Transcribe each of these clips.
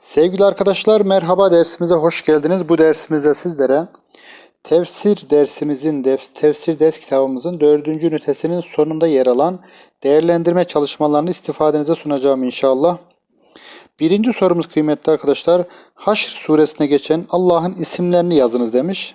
Sevgili arkadaşlar merhaba dersimize hoş geldiniz. Bu dersimizde sizlere tefsir dersimizin, tefsir ders kitabımızın dördüncü ünitesinin sonunda yer alan değerlendirme çalışmalarını istifadenize sunacağım inşallah. Birinci sorumuz kıymetli arkadaşlar. Haşr suresine geçen Allah'ın isimlerini yazınız demiş.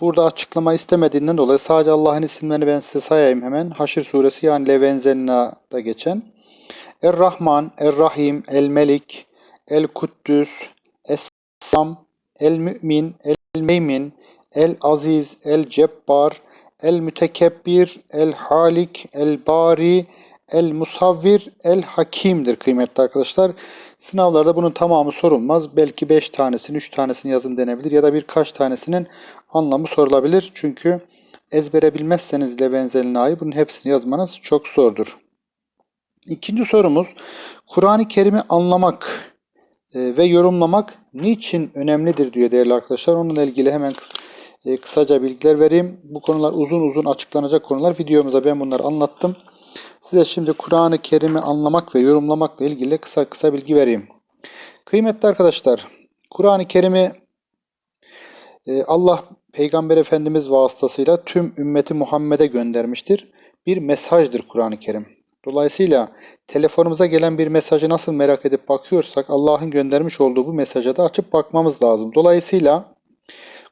Burada açıklama istemediğinden dolayı sadece Allah'ın isimlerini ben size sayayım hemen. Haşr suresi yani Levenzenna'da geçen. Er-Rahman, Er-Rahim, El-Melik, El-Kuddüs, Es-Sam, El-Mü'min, El-Meymin, El-Aziz, El-Cebbar, El-Mütekebbir, El-Halik, El-Bari, El-Musavvir, El-Hakim'dir kıymetli arkadaşlar. Sınavlarda bunun tamamı sorulmaz. Belki 5 tanesini, 3 tanesini yazın denebilir ya da birkaç tanesinin anlamı sorulabilir. Çünkü ezbere bilmezseniz Levenzelna'yı bunun hepsini yazmanız çok zordur. İkinci sorumuz Kur'an-ı Kerim'i anlamak ve yorumlamak niçin önemlidir diyor değerli arkadaşlar. Onunla ilgili hemen e, kısaca bilgiler vereyim. Bu konular uzun uzun açıklanacak konular. Videomuzda ben bunları anlattım. Size şimdi Kur'an-ı Kerim'i anlamak ve yorumlamakla ilgili kısa kısa bilgi vereyim. Kıymetli arkadaşlar, Kur'an-ı Kerim'i e, Allah Peygamber Efendimiz vasıtasıyla tüm ümmeti Muhammed'e göndermiştir. Bir mesajdır Kur'an-ı Kerim. Dolayısıyla telefonumuza gelen bir mesajı nasıl merak edip bakıyorsak Allah'ın göndermiş olduğu bu mesaja da açıp bakmamız lazım. Dolayısıyla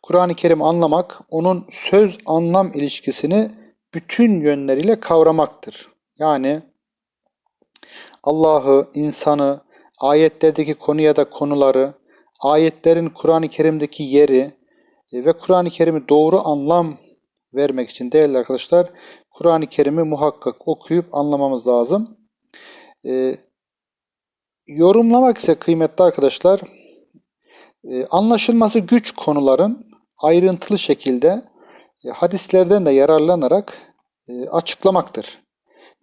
Kur'an-ı Kerim anlamak, onun söz anlam ilişkisini bütün yönleriyle kavramaktır. Yani Allah'ı, insanı, ayetlerdeki konu ya da konuları, ayetlerin Kur'an-ı Kerim'deki yeri e, ve Kur'an-ı Kerim'i doğru anlam vermek için değerli arkadaşlar Kur'an-ı Kerim'i muhakkak okuyup anlamamız lazım. Ee, yorumlamak ise kıymetli arkadaşlar e, anlaşılması güç konuların ayrıntılı şekilde e, hadislerden de yararlanarak e, açıklamaktır.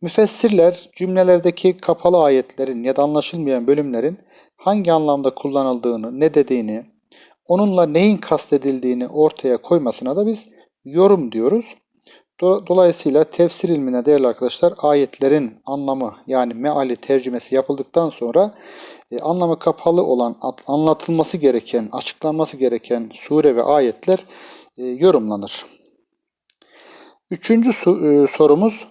Müfessirler cümlelerdeki kapalı ayetlerin ya da anlaşılmayan bölümlerin hangi anlamda kullanıldığını, ne dediğini, onunla neyin kastedildiğini ortaya koymasına da biz yorum diyoruz. Dolayısıyla tefsir ilmine değerli arkadaşlar ayetlerin anlamı yani meali tercümesi yapıldıktan sonra e, anlamı kapalı olan anlatılması gereken, açıklanması gereken sure ve ayetler e, yorumlanır. Üçüncü e, sorumuz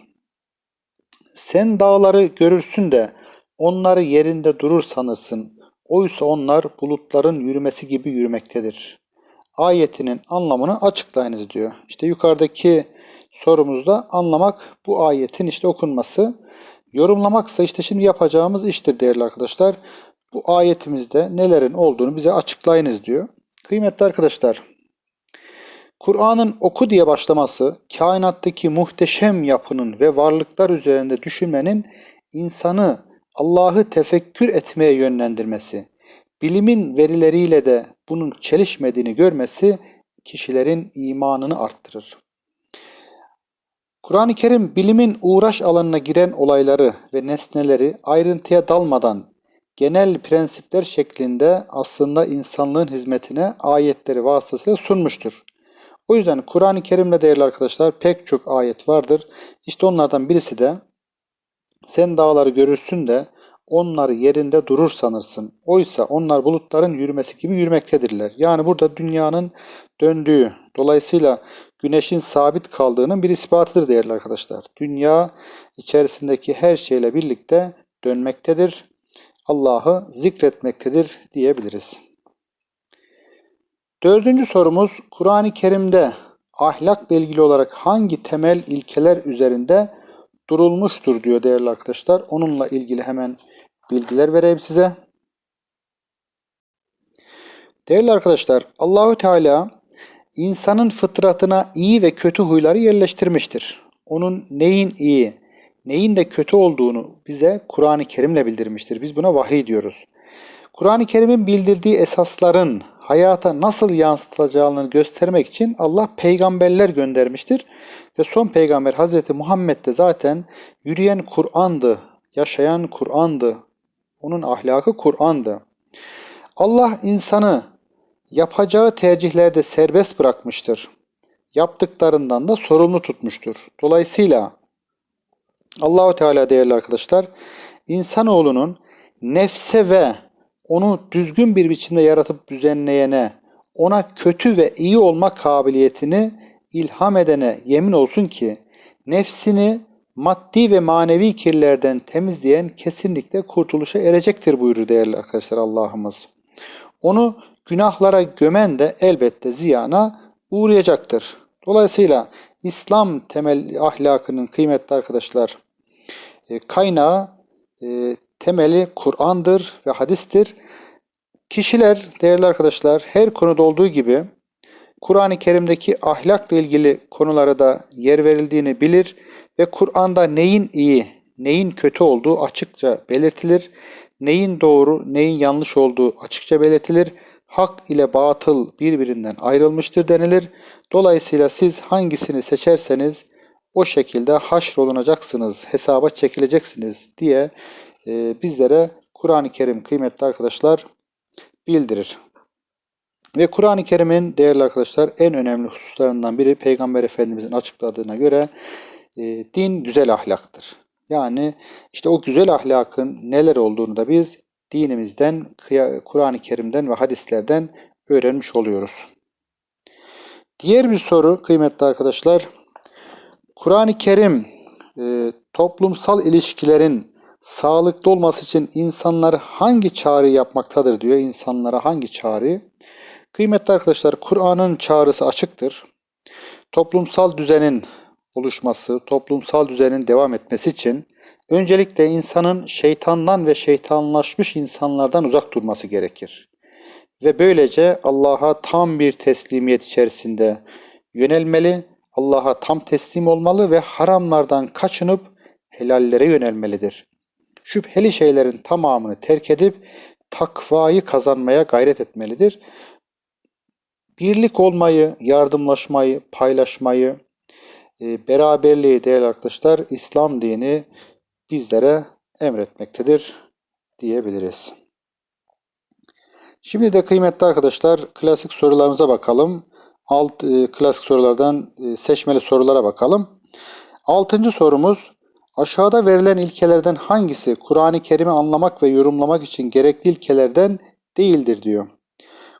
sen dağları görürsün de onları yerinde durur sanırsın. Oysa onlar bulutların yürümesi gibi yürümektedir. Ayetinin anlamını açıklayınız diyor. İşte yukarıdaki sorumuzda anlamak bu ayetin işte okunması. Yorumlamaksa işte şimdi yapacağımız iştir değerli arkadaşlar. Bu ayetimizde nelerin olduğunu bize açıklayınız diyor. Kıymetli arkadaşlar, Kur'an'ın oku diye başlaması, kainattaki muhteşem yapının ve varlıklar üzerinde düşünmenin insanı Allah'ı tefekkür etmeye yönlendirmesi, bilimin verileriyle de bunun çelişmediğini görmesi kişilerin imanını arttırır. Kur'an-ı Kerim bilimin uğraş alanına giren olayları ve nesneleri ayrıntıya dalmadan genel prensipler şeklinde aslında insanlığın hizmetine ayetleri vasıtasıyla sunmuştur. O yüzden Kur'an-ı Kerim'de değerli arkadaşlar pek çok ayet vardır. İşte onlardan birisi de sen dağları görürsün de onları yerinde durur sanırsın. Oysa onlar bulutların yürümesi gibi yürümektedirler. Yani burada dünyanın döndüğü, dolayısıyla güneşin sabit kaldığının bir ispatıdır değerli arkadaşlar. Dünya içerisindeki her şeyle birlikte dönmektedir. Allah'ı zikretmektedir diyebiliriz. Dördüncü sorumuz Kur'an-ı Kerim'de ahlakla ilgili olarak hangi temel ilkeler üzerinde durulmuştur diyor değerli arkadaşlar. Onunla ilgili hemen bilgiler vereyim size. Değerli arkadaşlar, Allahü Teala insanın fıtratına iyi ve kötü huyları yerleştirmiştir. Onun neyin iyi, neyin de kötü olduğunu bize Kur'an-ı Kerim'le bildirmiştir. Biz buna vahiy diyoruz. Kur'an-ı Kerim'in bildirdiği esasların hayata nasıl yansıtılacağını göstermek için Allah peygamberler göndermiştir. Ve son peygamber Hazreti Muhammed de zaten yürüyen Kur'an'dı, yaşayan Kur'an'dı. Onun ahlakı Kur'an'dı. Allah insanı yapacağı tercihlerde serbest bırakmıştır. Yaptıklarından da sorumlu tutmuştur. Dolayısıyla Allahu Teala değerli arkadaşlar insanoğlunun nefse ve onu düzgün bir biçimde yaratıp düzenleyene, ona kötü ve iyi olma kabiliyetini ilham edene yemin olsun ki nefsini maddi ve manevi kirlerden temizleyen kesinlikle kurtuluşa erecektir buyurur değerli arkadaşlar Allah'ımız. Onu günahlara gömen de elbette ziyana uğrayacaktır. Dolayısıyla İslam temel ahlakının kıymetli arkadaşlar e, kaynağı e, temeli Kur'an'dır ve hadistir. Kişiler değerli arkadaşlar her konuda olduğu gibi Kur'an-ı Kerim'deki ahlakla ilgili konulara da yer verildiğini bilir ve Kur'an'da neyin iyi, neyin kötü olduğu açıkça belirtilir. Neyin doğru, neyin yanlış olduğu açıkça belirtilir. Hak ile batıl birbirinden ayrılmıştır denilir. Dolayısıyla siz hangisini seçerseniz o şekilde haşrolunacaksınız, hesaba çekileceksiniz diye e, bizlere Kur'an-ı Kerim kıymetli arkadaşlar bildirir. Ve Kur'an-ı Kerim'in değerli arkadaşlar en önemli hususlarından biri Peygamber Efendimizin açıkladığına göre e, din güzel ahlaktır. Yani işte o güzel ahlakın neler olduğunu da biz dinimizden, Kur'an-ı Kerim'den ve hadislerden öğrenmiş oluyoruz. Diğer bir soru kıymetli arkadaşlar. Kur'an-ı Kerim e, toplumsal ilişkilerin sağlıklı olması için insanlar hangi çağrı yapmaktadır diyor. İnsanlara hangi çağrı? Kıymetli arkadaşlar Kur'an'ın çağrısı açıktır. Toplumsal düzenin oluşması, toplumsal düzenin devam etmesi için öncelikle insanın şeytandan ve şeytanlaşmış insanlardan uzak durması gerekir. Ve böylece Allah'a tam bir teslimiyet içerisinde yönelmeli, Allah'a tam teslim olmalı ve haramlardan kaçınıp helallere yönelmelidir. Şüpheli şeylerin tamamını terk edip takvayı kazanmaya gayret etmelidir. Birlik olmayı, yardımlaşmayı, paylaşmayı, e, beraberliği değerli arkadaşlar İslam dini bizlere emretmektedir diyebiliriz. Şimdi de kıymetli arkadaşlar klasik sorularımıza bakalım. Alt e, klasik sorulardan e, seçmeli sorulara bakalım. Altıncı sorumuz aşağıda verilen ilkelerden hangisi Kur'an-ı Kerim'i anlamak ve yorumlamak için gerekli ilkelerden değildir diyor.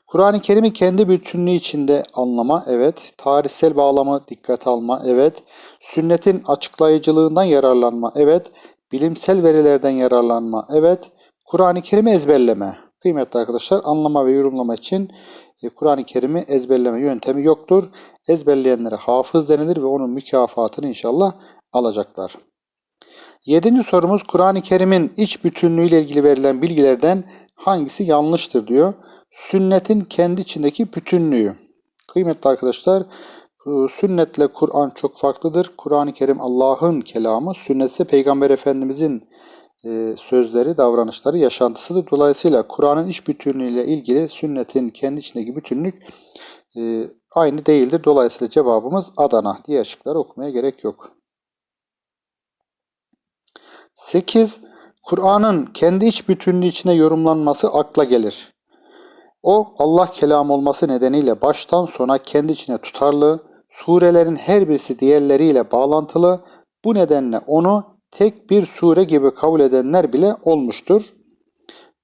Kur'an-ı Kerim'i kendi bütünlüğü içinde anlama, evet. Tarihsel bağlamı dikkate alma, evet. Sünnetin açıklayıcılığından yararlanma, evet. Bilimsel verilerden yararlanma, evet. Kur'an-ı Kerim'i ezberleme. Kıymetli arkadaşlar anlama ve yorumlama için e, Kur'an-ı Kerim'i ezberleme yöntemi yoktur. Ezberleyenlere hafız denilir ve onun mükafatını inşallah alacaklar. Yedinci sorumuz Kur'an-ı Kerim'in iç bütünlüğüyle ilgili verilen bilgilerden hangisi yanlıştır diyor sünnetin kendi içindeki bütünlüğü. Kıymetli arkadaşlar, sünnetle Kur'an çok farklıdır. Kur'an-ı Kerim Allah'ın kelamı, sünnet ise Peygamber Efendimizin e, sözleri, davranışları, yaşantısıdır. Dolayısıyla Kur'an'ın iç bütünlüğüyle ilgili sünnetin kendi içindeki bütünlük e, aynı değildir. Dolayısıyla cevabımız Adana diye şıkları okumaya gerek yok. 8. Kur'an'ın kendi iç bütünlüğü içine yorumlanması akla gelir. O Allah kelam olması nedeniyle baştan sona kendi içine tutarlı, surelerin her birisi diğerleriyle bağlantılı, bu nedenle onu tek bir sure gibi kabul edenler bile olmuştur.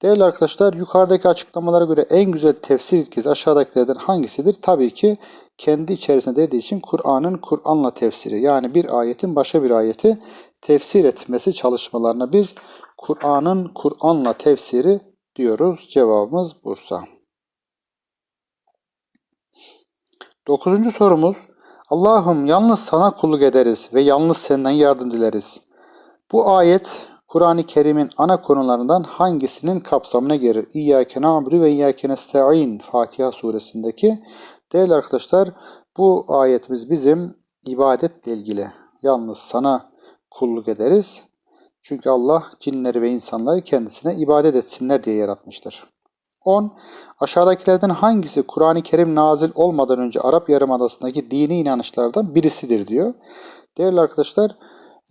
Değerli arkadaşlar yukarıdaki açıklamalara göre en güzel tefsir ilkesi aşağıdakilerden hangisidir? Tabii ki kendi içerisinde dediği için Kur'an'ın Kur'an'la tefsiri yani bir ayetin başka bir ayeti tefsir etmesi çalışmalarına biz Kur'an'ın Kur'an'la tefsiri diyoruz. Cevabımız Bursa. Dokuzuncu sorumuz Allah'ım yalnız sana kulluk ederiz ve yalnız senden yardım dileriz. Bu ayet Kur'an-ı Kerim'in ana konularından hangisinin kapsamına girer? İyyâke na'budu ve iyyâke nesta'in Fatiha suresindeki. Değerli arkadaşlar bu ayetimiz bizim ibadetle ilgili. Yalnız sana kulluk ederiz. Çünkü Allah cinleri ve insanları kendisine ibadet etsinler diye yaratmıştır. 10. Aşağıdakilerden hangisi Kur'an-ı Kerim nazil olmadan önce Arap Yarımadası'ndaki dini inanışlardan birisidir diyor. Değerli arkadaşlar,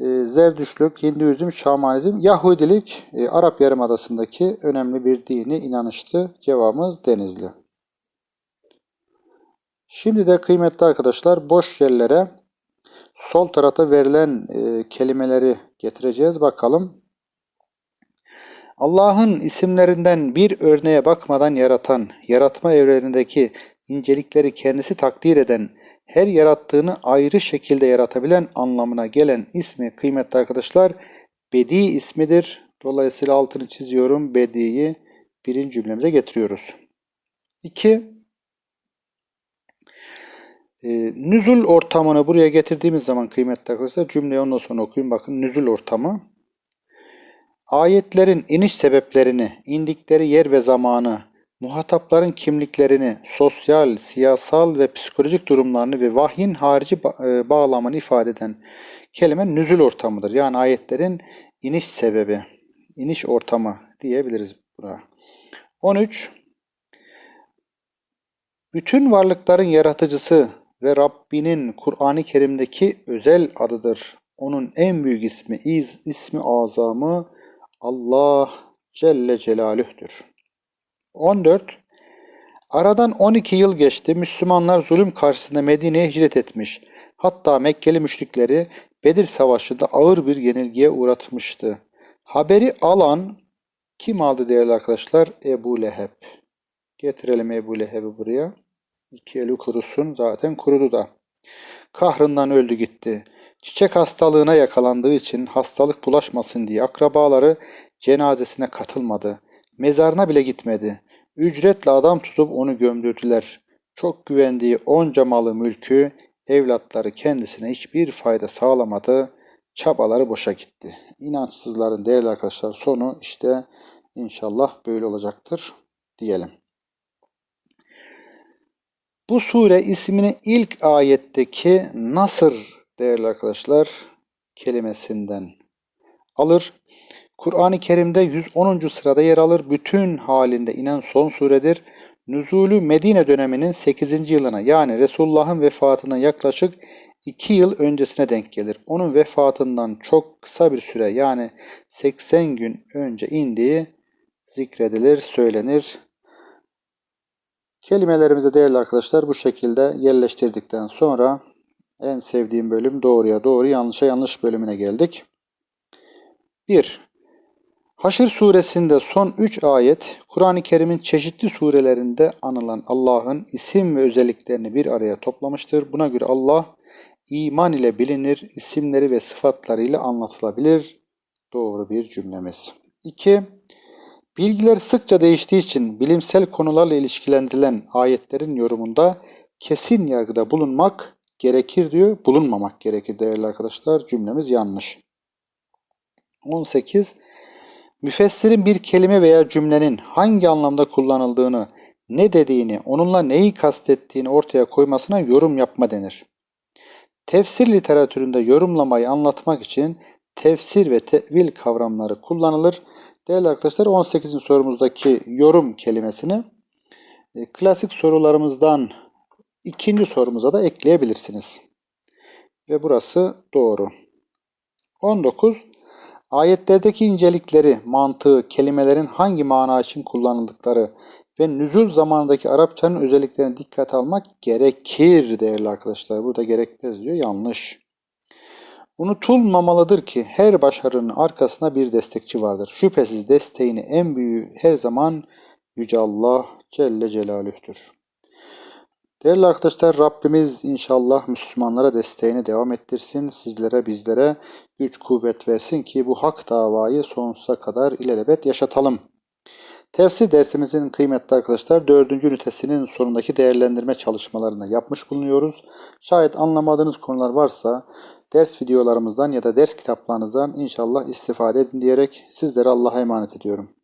e, Zerdüşlük, Hinduizm, Şamanizm, Yahudilik e, Arap Yarımadası'ndaki önemli bir dini inanıştı. Cevabımız Denizli. Şimdi de kıymetli arkadaşlar boş yerlere sol tarafta verilen e, kelimeleri getireceğiz. Bakalım Allah'ın isimlerinden bir örneğe bakmadan yaratan, yaratma evrenindeki incelikleri kendisi takdir eden, her yarattığını ayrı şekilde yaratabilen anlamına gelen ismi kıymetli arkadaşlar Bedi ismidir. Dolayısıyla altını çiziyorum. Bedi'yi birinci cümlemize getiriyoruz. 2. E, nüzul ortamını buraya getirdiğimiz zaman kıymetli arkadaşlar cümleyi ondan sonra okuyun. Bakın nüzul ortamı. Ayetlerin iniş sebeplerini, indikleri yer ve zamanı, muhatapların kimliklerini, sosyal, siyasal ve psikolojik durumlarını ve vahyin harici e, bağlamını ifade eden kelime nüzul ortamıdır. Yani ayetlerin iniş sebebi, iniş ortamı diyebiliriz buna. 13. Bütün varlıkların yaratıcısı ve Rabbinin Kur'an-ı Kerim'deki özel adıdır. Onun en büyük ismi, iz, ismi azamı Allah Celle Celaluh'tür. 14. Aradan 12 yıl geçti. Müslümanlar zulüm karşısında Medine'ye hicret etmiş. Hatta Mekkeli müşrikleri Bedir Savaşı'nda ağır bir yenilgiye uğratmıştı. Haberi alan kim aldı değerli arkadaşlar? Ebu Leheb. Getirelim Ebu Leheb'i buraya. İki eli kurusun. Zaten kurudu da. Kahrından öldü gitti. Çiçek hastalığına yakalandığı için hastalık bulaşmasın diye akrabaları cenazesine katılmadı. Mezarına bile gitmedi. Ücretle adam tutup onu gömdürdüler. Çok güvendiği onca malı mülkü, evlatları kendisine hiçbir fayda sağlamadı. Çabaları boşa gitti. İnançsızların değerli arkadaşlar sonu işte inşallah böyle olacaktır diyelim. Bu sure ismini ilk ayetteki Nasır değerli arkadaşlar kelimesinden alır. Kur'an-ı Kerim'de 110. sırada yer alır. Bütün halinde inen son suredir. Nüzulü Medine döneminin 8. yılına yani Resulullah'ın vefatından yaklaşık 2 yıl öncesine denk gelir. Onun vefatından çok kısa bir süre yani 80 gün önce indiği zikredilir, söylenir. Kelimelerimizi değerli arkadaşlar bu şekilde yerleştirdikten sonra en sevdiğim bölüm doğruya doğru yanlışa yanlış bölümüne geldik. 1. Haşr suresinde son 3 ayet Kur'an-ı Kerim'in çeşitli surelerinde anılan Allah'ın isim ve özelliklerini bir araya toplamıştır. Buna göre Allah iman ile bilinir, isimleri ve sıfatlarıyla anlatılabilir. Doğru bir cümlemiz. 2. Bilgiler sıkça değiştiği için bilimsel konularla ilişkilendirilen ayetlerin yorumunda kesin yargıda bulunmak gerekir diyor. Bulunmamak gerekir değerli arkadaşlar. Cümlemiz yanlış. 18. Müfessirin bir kelime veya cümlenin hangi anlamda kullanıldığını, ne dediğini, onunla neyi kastettiğini ortaya koymasına yorum yapma denir. Tefsir literatüründe yorumlamayı anlatmak için tefsir ve tevil kavramları kullanılır. Değerli arkadaşlar 18. sorumuzdaki yorum kelimesini e, klasik sorularımızdan ikinci sorumuza da ekleyebilirsiniz. Ve burası doğru. 19. Ayetlerdeki incelikleri, mantığı, kelimelerin hangi mana için kullanıldıkları ve nüzul zamanındaki Arapçanın özelliklerine dikkat almak gerekir değerli arkadaşlar. Burada gerekmez diyor. Yanlış. Unutulmamalıdır ki her başarının arkasında bir destekçi vardır. Şüphesiz desteğini en büyüğü her zaman Yüce Allah Celle Celaluh'tür. Değerli arkadaşlar Rabbimiz inşallah Müslümanlara desteğini devam ettirsin. Sizlere bizlere güç kuvvet versin ki bu hak davayı sonsuza kadar ilelebet yaşatalım. Tefsir dersimizin kıymetli arkadaşlar dördüncü ünitesinin sonundaki değerlendirme çalışmalarını yapmış bulunuyoruz. Şayet anlamadığınız konular varsa ders videolarımızdan ya da ders kitaplarınızdan inşallah istifade edin diyerek sizlere Allah'a emanet ediyorum.